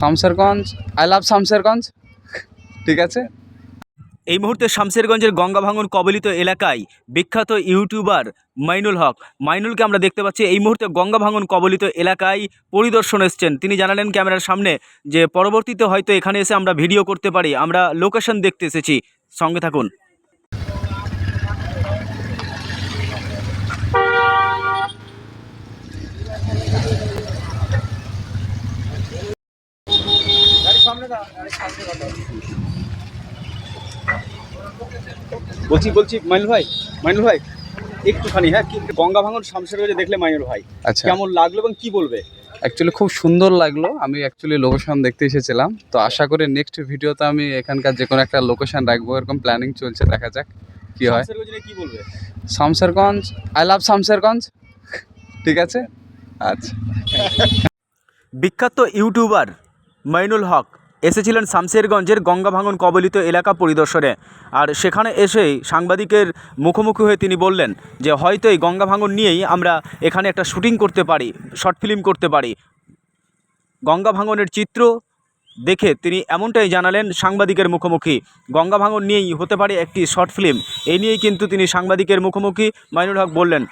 Samserganj I love Samserganj ঠিক আছে? এই মুহূর্তে শামশেরগঞ্জের গঙ্গা ভাঙন কবলিত এলাকায় বিখ্যাত ইউটিউবার মাইনুল হক। মাইনুলকে আমরা দেখতে পাচ্ছি, এই মুহূর্তে গঙ্গা ভাঙন কবলিত এলাকায় পরিদর্শন এসছেন। তিনি জানালেন ক্যামেরার সামনে যে, পরবর্তীতে হয়তো এখানে এসে আমরা ভিডিও করতে পারি, আমরা লোকেশন দেখতে এসেছি। সঙ্গে থাকুন। বলছি। বলছি মাইনুল ভাই মাইনুল ভাই একটুখানি হ্যাঁ গঙ্গা ভাঙন শামশেরগঞ্জে দেখলে মাইনুল ভাই আচ্ছা। কেমন লাগল এবং কি বলবে? অ্যাকচুয়ালি খুব সুন্দর লাগল আমি অ্যাকচুয়ালি লোকেশন দেখতে এসেছিলাম তো আশা করি নেক্সট ভিডিওতে আমি এখানকার যে কোনো একটা লোকেশন রাখব এরকম প্ল্যানিং চলছে দেখা যাক কি হয়। শামশেরগঞ্জ কি বলবে? শামসেরগঞ্জ আই লাভ শামসেরগঞ্জ ঠিক আছে? আচ্ছা। বিখ্যাত ইউটিউবার মাইনুল হক এসেছিলেন শামশেরগঞ্জের গঙ্গা ভাঙন কবলিত এলাকা পরিদর্শনে। আর সেখানে এসেই সাংবাদিকের মুখোমুখি হয়ে তিনি বললেন যে, হয়তো এই গঙ্গা ভাঙন নিয়েই আমরা এখানে একটা শুটিং করতে পারি, শর্ট ফিল্ম করতে পারি। গঙ্গা ভাঙনের চিত্র দেখে তিনি এমনটাই জানালেন সাংবাদিকের মুখোমুখি। গঙ্গা ভাঙন নিয়েই হতে পারে একটি শর্ট ফিল্ম। এই নিয়েই কিন্তু তিনি সাংবাদিকের মুখোমুখি। মাইনুল হক বললেন